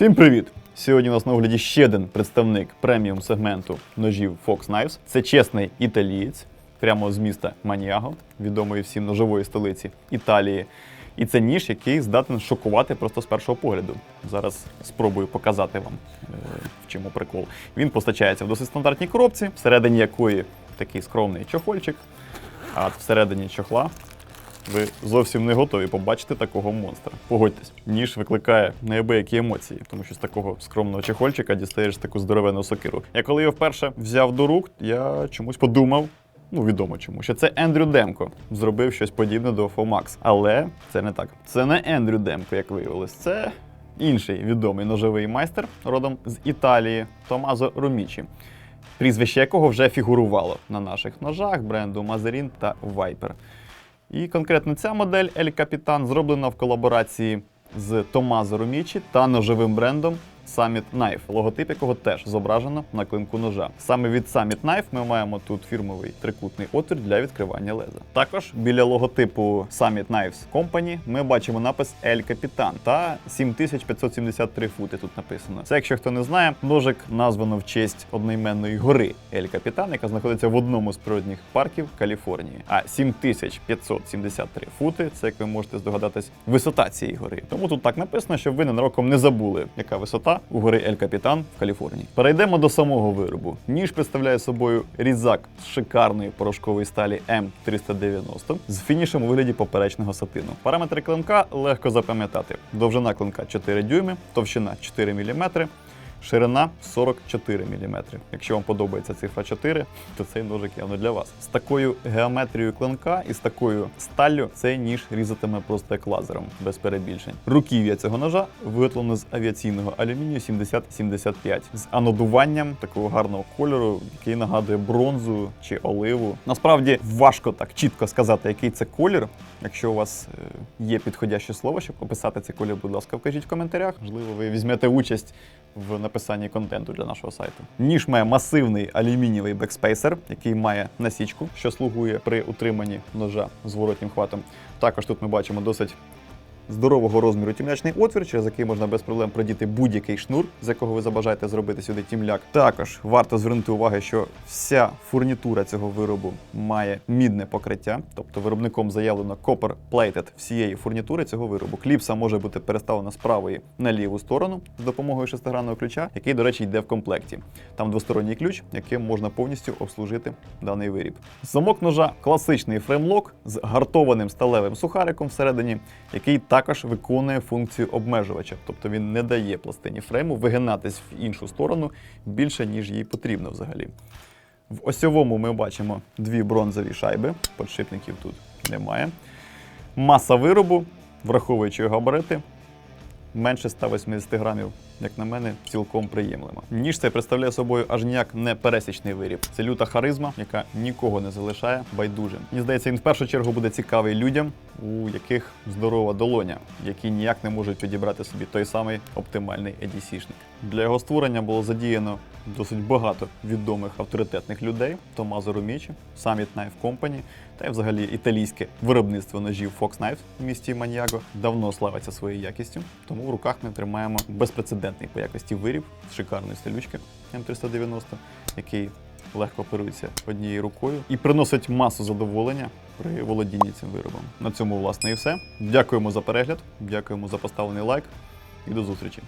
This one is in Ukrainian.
Всім привіт! Сьогодні у нас на огляді ще один представник преміум сегменту ножів Fox Knives. Це чесний італієць, прямо з міста Маніаго, відомої всім ножової столиці Італії. І це ніж, який здатен шокувати просто з першого погляду. Зараз спробую показати вам, е, в чому прикол. Він постачається в досить стандартній коробці, всередині якої такий скромний чохольчик, а всередині чохла ви зовсім не готові побачити такого монстра. Погодьтесь, ніж викликає неабиякі емоції, тому що з такого скромного чехольчика дістаєш таку здоровену сокиру. Я коли його вперше взяв до рук, я чомусь подумав. Ну, відомо чому, що це Ендрю Демко зробив щось подібне до FOMAX. Але це не так. Це не Ендрю Демко, як виявилось. Це інший відомий ножовий майстер родом з Італії Томазо Ромічі прізвище якого вже фігурувало на наших ножах бренду Mazarin та Viper. І конкретно ця модель El Capitan зроблена в колаборації з Томазо Румічі та ножовим брендом Summit Knife, логотип якого теж зображено на клинку ножа. Саме від Summit Knife ми маємо тут фірмовий трикутний отвір для відкривання леза. Також біля логотипу Summit Knives Company ми бачимо напис El Capitan та 7573 фути тут написано. Це, якщо хто не знає, ножик названо в честь одноіменної гори El Capitan, яка знаходиться в одному з природних парків Каліфорнії. А 7573 фути це, як ви можете здогадатись, висота цієї гори. Тому тут так написано, щоб ви ненароком не забули, яка висота у гори Ель Капітан в Каліфорнії. Перейдемо до самого виробу. Ніж представляє собою різак з шикарної порошкової сталі М390 з фінішем у вигляді поперечного сатину. Параметри клинка легко запам'ятати. Довжина клинка 4 дюйми, товщина 4 мм. Ширина 44 мм. Якщо вам подобається цифра 4, то цей ножик явно для вас. З такою геометрією клинка і з такою сталлю цей ніж різатиме просто як лазером, без перебільшень. Руків'я цього ножа виготовлено з авіаційного алюмінію 7075 з анодуванням такого гарного кольору, який нагадує бронзу чи оливу. Насправді важко так чітко сказати, який це колір. Якщо у вас е, є підходяще слово, щоб описати цей колір, будь ласка, вкажіть в коментарях. Можливо, ви візьмете участь в написанні контенту для нашого сайту. Ніж має масивний алюмінієвий бекспейсер, який має насічку, що слугує при утриманні ножа зворотнім хватом. Також тут ми бачимо досить здорового розміру тімлячний отвір, через який можна без проблем продіти будь-який шнур, з якого ви забажаєте зробити сюди тімляк. Також варто звернути увагу, що вся фурнітура цього виробу має мідне покриття, тобто виробником заявлено copper plated всієї фурнітури цього виробу. Кліпса може бути переставлена з правої на ліву сторону з допомогою шестигранного ключа, який, до речі, йде в комплекті. Там двосторонній ключ, яким можна повністю обслужити даний виріб. Замок ножа класичний фреймлок з гартованим сталевим сухариком всередині, який також виконує функцію обмежувача, тобто він не дає пластині фрейму вигинатись в іншу сторону більше, ніж їй потрібно взагалі. В осьовому ми бачимо дві бронзові шайби, подшипників тут немає. Маса виробу, враховуючи габарити, менше 180 грамів, як на мене, цілком приємлемо. Ніж цей представляє собою аж ніяк не пересічний виріб. Це люта харизма, яка нікого не залишає байдужим. Мені здається, він в першу чергу буде цікавий людям, у яких здорова долоня, які ніяк не можуть підібрати собі той самий оптимальний EDC-шник. Для його створення було задіяно досить багато відомих авторитетних людей: Томазо Ромічі, Summit Knife Company та й взагалі італійське виробництво ножів Fox Knives в місті Маньяго давно славиться своєю якістю. Тому в руках ми тримаємо безпрецедентний по якості виріб з шикарної стилючки М390, який легко оперується однією рукою і приносить масу задоволення при володінні цим виробом. На цьому, власне, і все. Дякуємо за перегляд, дякуємо за поставлений лайк і до зустрічі.